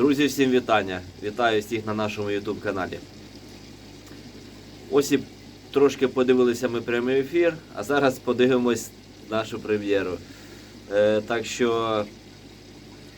Друзі, всім вітання! Вітаю всіх на нашому YouTube каналі. Ось і трошки подивилися ми прямий ефір, а зараз подивимось нашу прем'єру. Е, так що,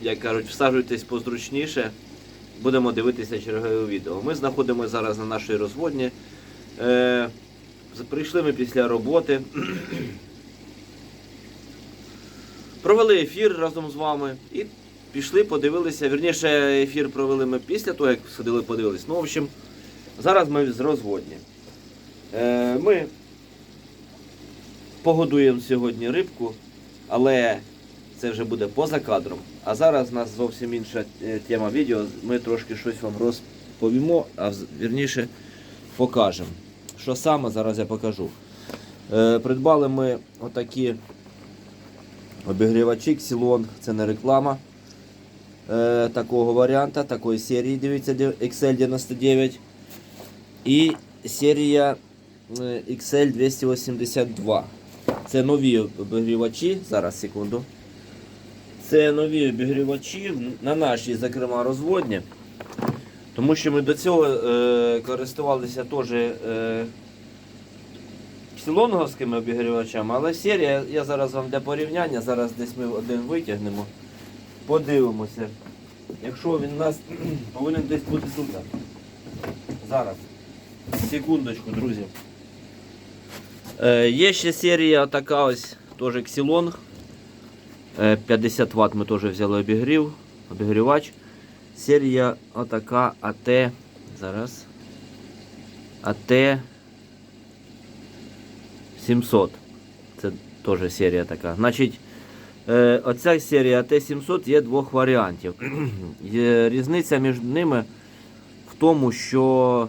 як кажуть, всаджуйтесь позручніше. Будемо дивитися чергове відео. Ми знаходимося зараз на нашій розводні. Е, прийшли ми після роботи. Провели ефір разом з вами і пішли, подивилися. Вірніше, ефір провели ми після того, як сиділи, подивилися. Ну, в общем, зараз ми розводні. Е, ми погодуємо сьогодні рибку, але це вже буде поза кадром. А зараз у нас зовсім інша е, тема відео. Ми трошки щось вам розповімо, а вірніше покажемо. Що саме зараз я покажу. Е, придбали ми отакі обігрівачі Xylon, це не реклама е, такого варіанта, такої серії, дивіться, XL99 і серія е, XL282. Це нові обігрівачі. Зараз секунду. Це нові обігрівачі на нашій, зокрема, розводні. Тому що ми до цього е, користувалися теж е, ксилонговськими обігрівачами, але серія, я зараз вам для порівняння, зараз десь ми один витягнемо, подивимося. Якщо він у нас повинен десь бути тут. Зараз. Секундочку, друзі. Е, є ще серія така ось, теж Xilong. Е, 50 Вт ми теж взяли обігрів, обігрівач. Серія отака АТ. Зараз. АТ 700. Це теж серія така. Значить, е, оця серія АТ-700 є двох варіантів. різниця між ними в тому, що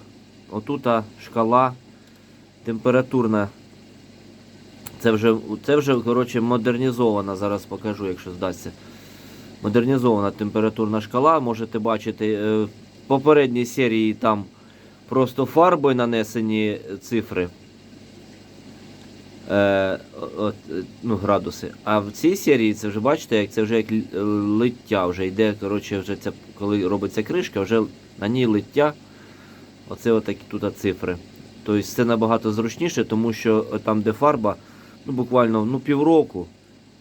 отута шкала температурна. Це вже, це вже коротше, модернізована, зараз покажу, якщо здасться. Модернізована температурна шкала. Можете бачити, е, в попередній серії там просто фарбою нанесені цифри. Е, от, е, ну, градуси. А в цій серії це вже бачите, як це вже як лиття вже йде. Коротше, вже це, коли робиться кришка, вже на ній лиття. Оце отакі тут цифри. Тобто це набагато зручніше, тому що там, де фарба, ну буквально ну, півроку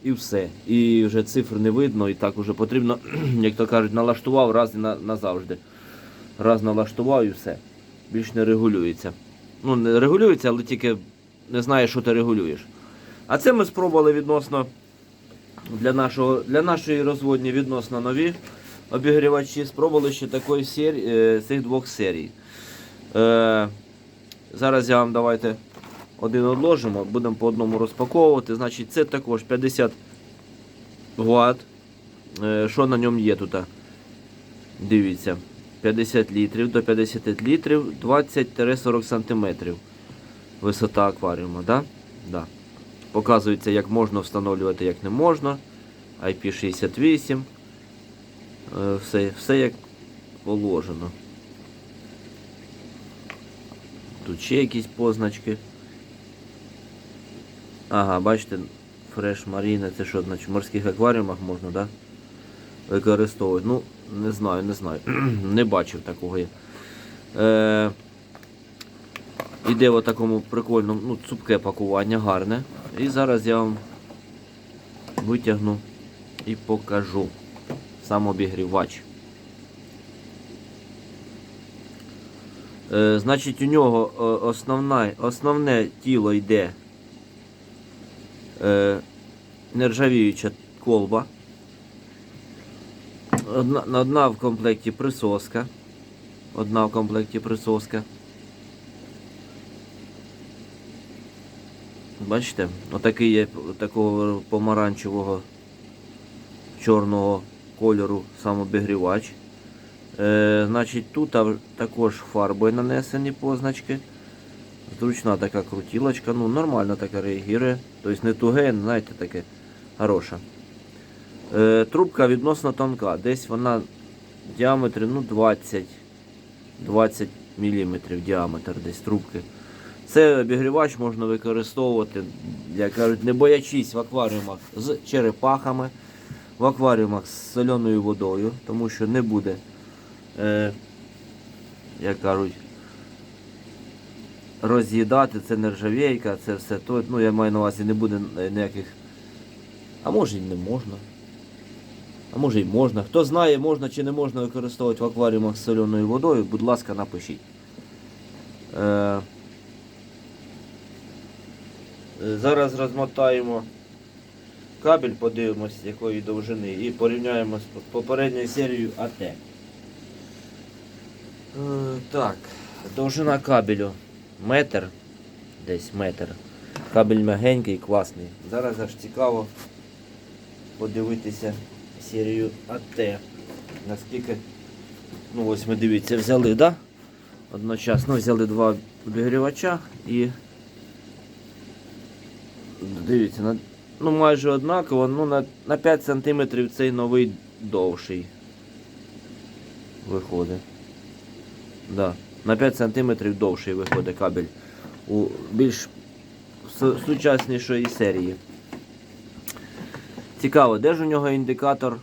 і все. І вже цифр не видно, і так вже потрібно, як то кажуть, налаштував раз і на, назавжди. Раз налаштував і все. Більш не регулюється. Ну, не регулюється, але тільки не знаєш, що ти регулюєш. А це ми спробували відносно для, нашого, для нашої розводні відносно нові обігрівачі. Спробували ще такої серії, е, цих двох серій. Е, зараз я вам давайте один одложимо, будемо по одному розпаковувати. Значить, це також 50 Вт. Е, що на ньому є тут? Дивіться. 50 літрів до 50 літрів 20-40 см. Висота акваріуму, да? Да. Показується, як можна встановлювати, як не можна. IP68. Е, Все, все як положено. Тут ще якісь позначки. Ага, бачите, фреш маріна, це що, значить в морських акваріумах можна, да? Використовувати. Ну, не знаю, не знаю. не бачив такого. Е, іде в такому прикольному, ну, цупке пакування, гарне. І зараз я вам витягну і покажу сам обігрівач. Е, значить, у нього е, основна, основне тіло йде е, нержавіюча колба. Одна, одна в комплекті присоска. Одна в комплекті присоска. Бачите, отакий є такого помаранчевого чорного кольору самобігрівач. Е, значить, тут також фарбою нанесені позначки. Зручна така крутілочка, ну нормально така реагує. Тобто не туге, знаєте, таке хороша. Е, трубка відносно тонка. Десь вона в діаметрі ну, 20 20 мм діаметр десь трубки. Це обігрівач можна використовувати, як кажуть, не боячись в акваріумах з черепахами, в акваріумах з соленою водою, тому що не буде е, як кажуть, роз'їдати, це нержавейка, це все то. Ну, я маю на увазі, не буде е, ніяких. А може і не можна. А може і можна. Хто знає, можна чи не можна використовувати в акваріумах з соленою водою, будь ласка, напишіть. Е, зараз розмотаємо кабель, подивимось, якої довжини, і порівняємо з попередньою серією АТ. Е, так, довжина кабелю метр. Десь метр. Кабель мягенький, класний. Зараз аж цікаво подивитися серію АТ. Наскільки. Ну ось ми дивіться, взяли, да? Одночасно взяли два обігрівача і. Дивіться, на, ну майже однаково, ну на, на 5 см цей новий довший. Виходить. Да. На 5 см довший виходить кабель у більш сучаснішої серії. Цікаво, де ж у нього індикатор?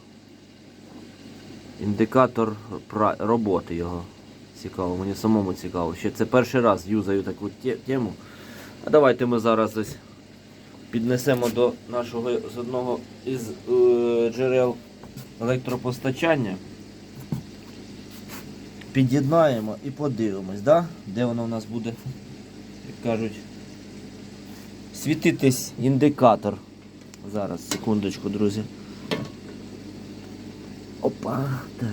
Індикатор роботи його. Цікаво, мені самому цікаво. Ще це перший раз юзаю таку тему. А давайте ми зараз ось піднесемо до нашого з одного із е, джерел електропостачання. Під'єднаємо і подивимось, да? де воно у нас буде, як кажуть, світитись індикатор. Зараз, секундочку, друзі. Опа, так.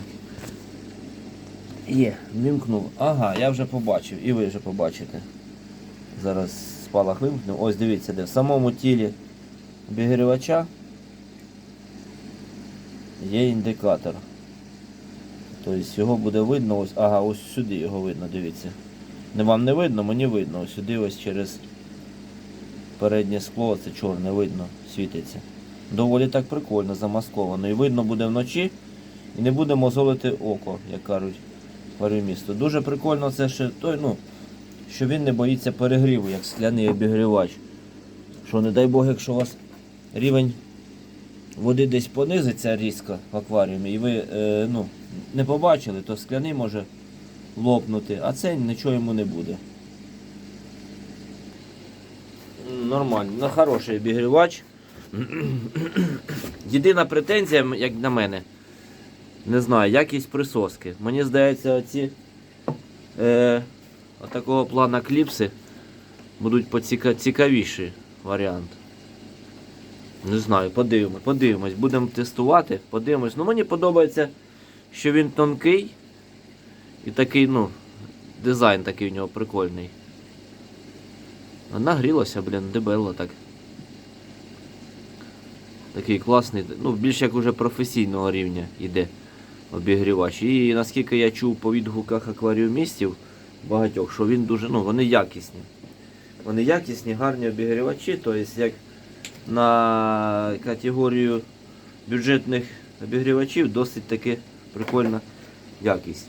Є, вимкнув. Ага, я вже побачив, і ви вже побачите. Зараз спалах вимкнув. Ось дивіться, де в самому тілі обігрівача є індикатор. Тобто його буде видно, ось, ага, ось сюди його видно, дивіться. Не вам не видно, мені видно. Ось сюди ось через переднє скло, це чорне видно, світиться. Доволі так прикольно, замасковано. І видно буде вночі і не буде мозолити око, як кажуть акваріумісти. Дуже прикольно це ще той, ну, що він не боїться перегріву, як скляний обігрівач. Що не дай Бог, якщо у вас рівень води десь понизиться різко в акваріумі, і ви е, ну, не побачили, то скляний може лопнути, а цей нічого йому не буде. Нормально, ну, хороший обігрівач. Єдина претензія, як на мене, не знаю, якість присоски. Мені здається, оці е, отакого плана кліпси будуть цікавіший варіант. Не знаю, подивимось, подивимось, будемо тестувати, подивимось. Ну мені подобається, що він тонкий і такий, ну, дизайн такий у нього прикольний. Нагрілося, блін, дебело так. Такий класний, ну, більш як уже професійного рівня йде обігрівач. І наскільки я чув по відгуках акваріумістів багатьох, що він дуже, ну, вони якісні. Вони якісні, гарні обігрівачі, тобто як на категорію бюджетних обігрівачів досить таки прикольна якість.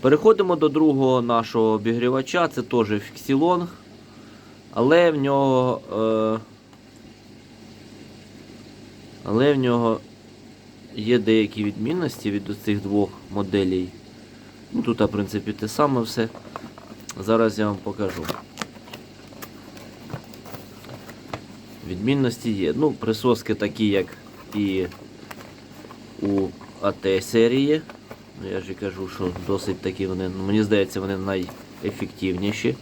Переходимо до другого нашого обігрівача, це теж Fixilong, але в нього. Е, але в нього є деякі відмінності від цих двох моделей. Ну, тут, в принципі, те саме все. Зараз я вам покажу. Відмінності є. Ну, присоски такі, як і у АТ серії. Ну, я ж і кажу, що досить такі вони, ну, мені здається, вони найефективніші.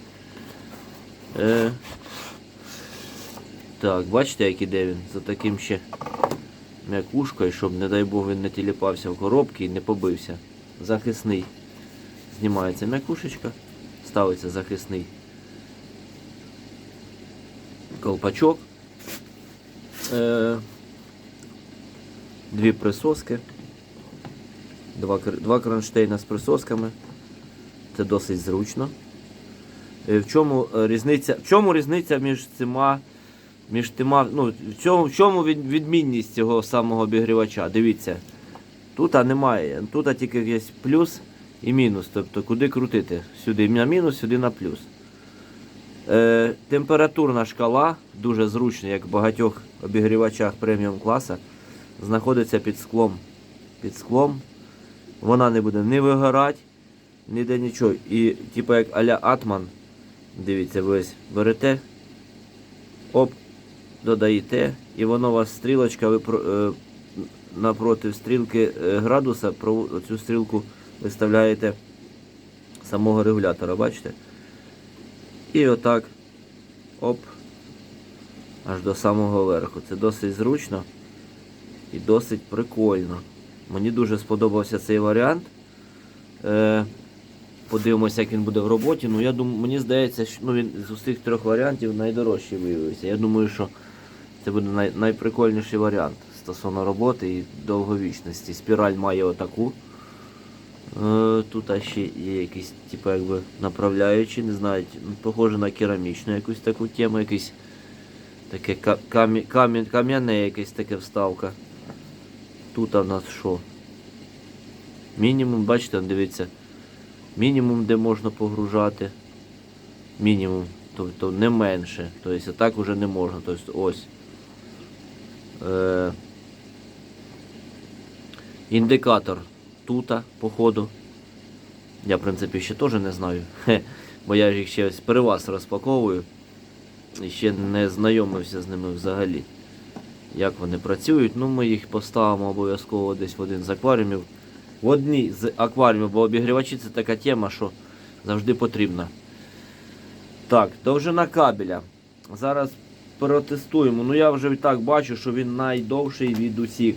Е, так, бачите, як іде він? За таким ще м'якушкою, щоб, не дай Бог, він не тіліпався в коробці і не побився. Захисний. Знімається м'якушечка, ставиться захисний колпачок. Е, дві присоски. Два, кронштейна з присосками. Це досить зручно. Е, В чому е, різниця, в чому різниця між цими, між тима, ну, в чому, в чому відмінність цього самого обігрівача? Дивіться, тут немає, тут тільки є плюс і мінус. Тобто куди крутити? Сюди на мінус, сюди на плюс. Е, температурна шкала дуже зручна, як в багатьох обігрівачах преміум класа, знаходиться під склом. Під склом Вона не буде ні вигорати, ніде нічого. І типу як аля Атман, дивіться, ви ось берете, оп, додаєте, і воно у вас стрілочка, ви е, напроти стрілки е, градуса, цю стрілку виставляєте самого регулятора, бачите? І отак, оп, аж до самого верху. Це досить зручно і досить прикольно. Мені дуже сподобався цей варіант. Е, подивимося, як він буде в роботі. Ну, я думаю, мені здається, що ну, він з усіх трьох варіантів найдорожчий виявився. Я думаю, що це буде най, найприкольніший варіант стосовно роботи і довговічності. Спіраль має отаку. Е, Тут ще є якісь, типу, якби направляючі, не знаю, похоже на керамічну якусь таку тему, якийсь таке кам'яне якесь таке вставка. Тут у нас що? Мінімум, бачите, дивіться. Мінімум, де можна погружати. Мінімум, тобто не менше. Тобто так вже не можна. Тобто ось. Е, індикатор тута, походу. Я, в принципі, ще теж не знаю. Хе, бо я ж їх ще ось при вас розпаковую. І ще не знайомився з ними взагалі. Як вони працюють. Ну, ми їх поставимо обов'язково десь в один з акваріумів. В одній з акваріумів, бо обігрівачі це така тема, що завжди потрібна. Так, довжина кабеля. Зараз протестуємо. Ну я вже і так бачу, що він найдовший від усіх.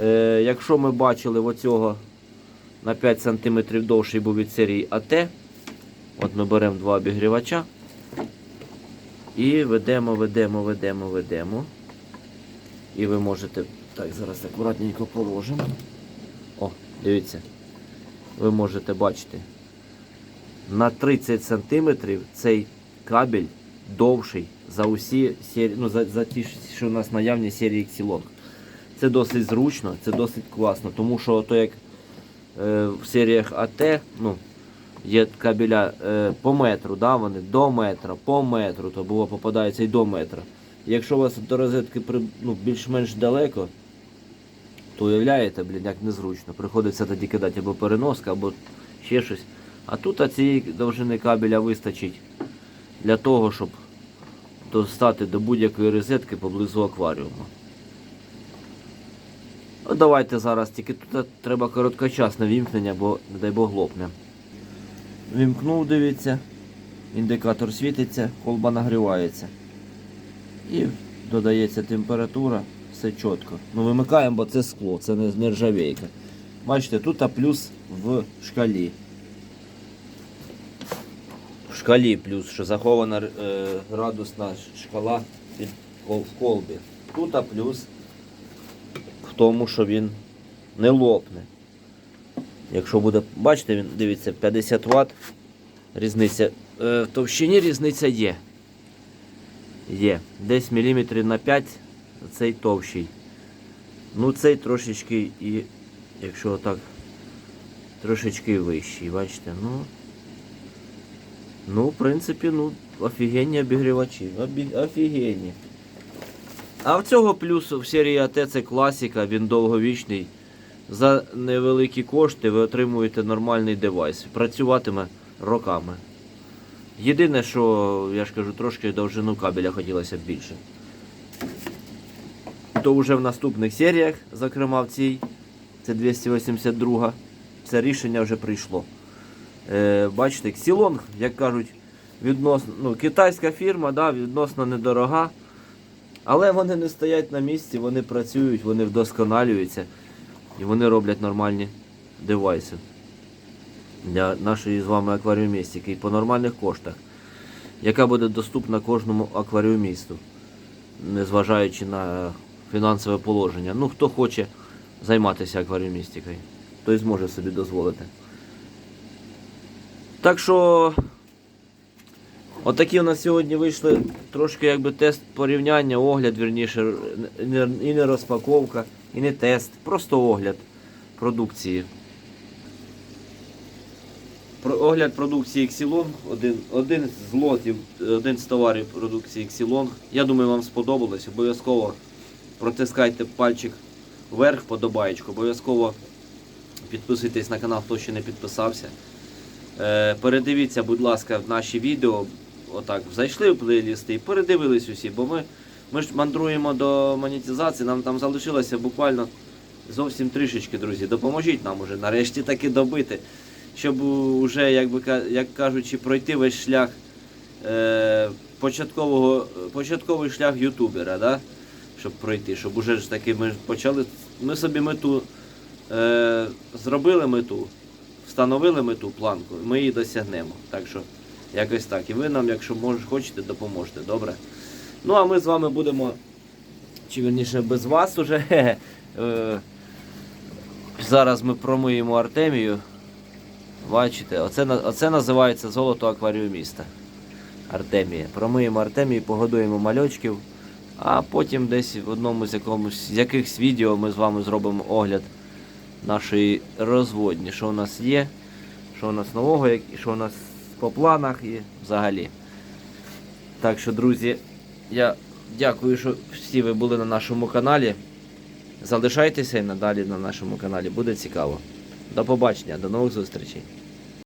Е, якщо ми бачили оцього на 5 см довший був від серії АТ. От ми беремо два обігрівача. І ведемо, ведемо, ведемо, ведемо. І ви можете. Так, зараз акуратненько положимо. О, дивіться. Ви можете бачити. На 30 см цей кабель довший за усі серії, ну, за, за ті, що у нас наявні серії Xilong. Це досить зручно, це досить класно, тому що то як е, в серіях АТ, ну, є кабеля е, по метру, да, вони до метра, по метру, то було попадається і до метра. Якщо у вас до розетки ну, більш-менш далеко, то уявляєте, блін, як незручно. Приходиться тоді кидати або переноска, або ще щось. А тут цієї довжини кабеля вистачить для того, щоб достати до будь-якої розетки поблизу акваріуму. Ну, давайте зараз, тільки тут треба короткочасне вімкнення, бо, не дай Бог, лопне. Вімкнув, дивіться, індикатор світиться, колба нагрівається. І додається температура, все чітко. Ну, вимикаємо, бо це скло, це не нержавейка. Бачите, тут плюс в шкалі. В шкалі плюс, що захована е, градусна шкала в колбі. Тут плюс тому, що він не лопне. Якщо буде, бачите, він дивіться, 50 Вт. Різниця. Е, в товщині різниця є. Є. Десь міліметрів на 5 цей товщий. Ну цей трошечки і, якщо так, трошечки вищий, бачите, ну. Ну, в принципі, ну, офігенні обігрівачі. Офігенні. А в цього плюсу в серії АТ це класика, він довговічний. За невеликі кошти ви отримуєте нормальний девайс. Працюватиме роками. Єдине, що я ж кажу, трошки довжину кабеля хотілося б більше. То вже в наступних серіях, зокрема в цій, це 282, це рішення вже прийшло. Е, бачите, Xilong, як кажуть, відносно, ну, китайська фірма, да, відносно недорога. Але вони не стоять на місці, вони працюють, вони вдосконалюються і вони роблять нормальні девайси для нашої з вами акваріумістики і по нормальних коштах, яка буде доступна кожному акваріумісту, незважаючи на фінансове положення. Ну, хто хоче займатися акваріумістикою, той зможе собі дозволити. Так що, отакі у нас сьогодні вийшли трошки якби тест порівняння, огляд, вірніше, і не розпаковка, і не тест, просто огляд продукції. Про огляд продукції Xilong, один, один з лотів, один з товарів продукції Xilong. Я думаю, вам сподобалось. Обов'язково протискайте пальчик вверх, подобаєчку. Обов'язково Підписуйтесь на канал, хто ще не підписався. Е, передивіться, будь ласка, наші відео. Отак, зайшли в плейлісти і передивились усі, бо ми, ми ж мандруємо до монетизації, нам там залишилося буквально зовсім трішечки, друзі. Допоможіть нам уже нарешті таки добити, щоб уже, як, би, як кажучи, пройти весь шлях е, початкового, початковий шлях ютубера, да? щоб пройти, щоб уже ж таки ми почали. Ми собі мету е, зробили мету, встановили мету планку, ми її досягнемо. Так що якось так. І ви нам, якщо мож, хочете, допоможете, добре? Ну а ми з вами будемо, чи вірніше без вас уже. Е, зараз ми промиємо Артемію. Бачите, оце, оце називається золото акваріуміста. Артемія. Промиємо Артемію, погодуємо мальочків, а потім десь в одному з якомусь з якихось відео ми з вами зробимо огляд нашої розводні, що у нас є, що у нас нового, що у нас по планах і взагалі. Так що, друзі, я дякую, що всі ви були на нашому каналі. Залишайтеся і надалі на нашому каналі, буде цікаво. До побачення, до нових зустрічей.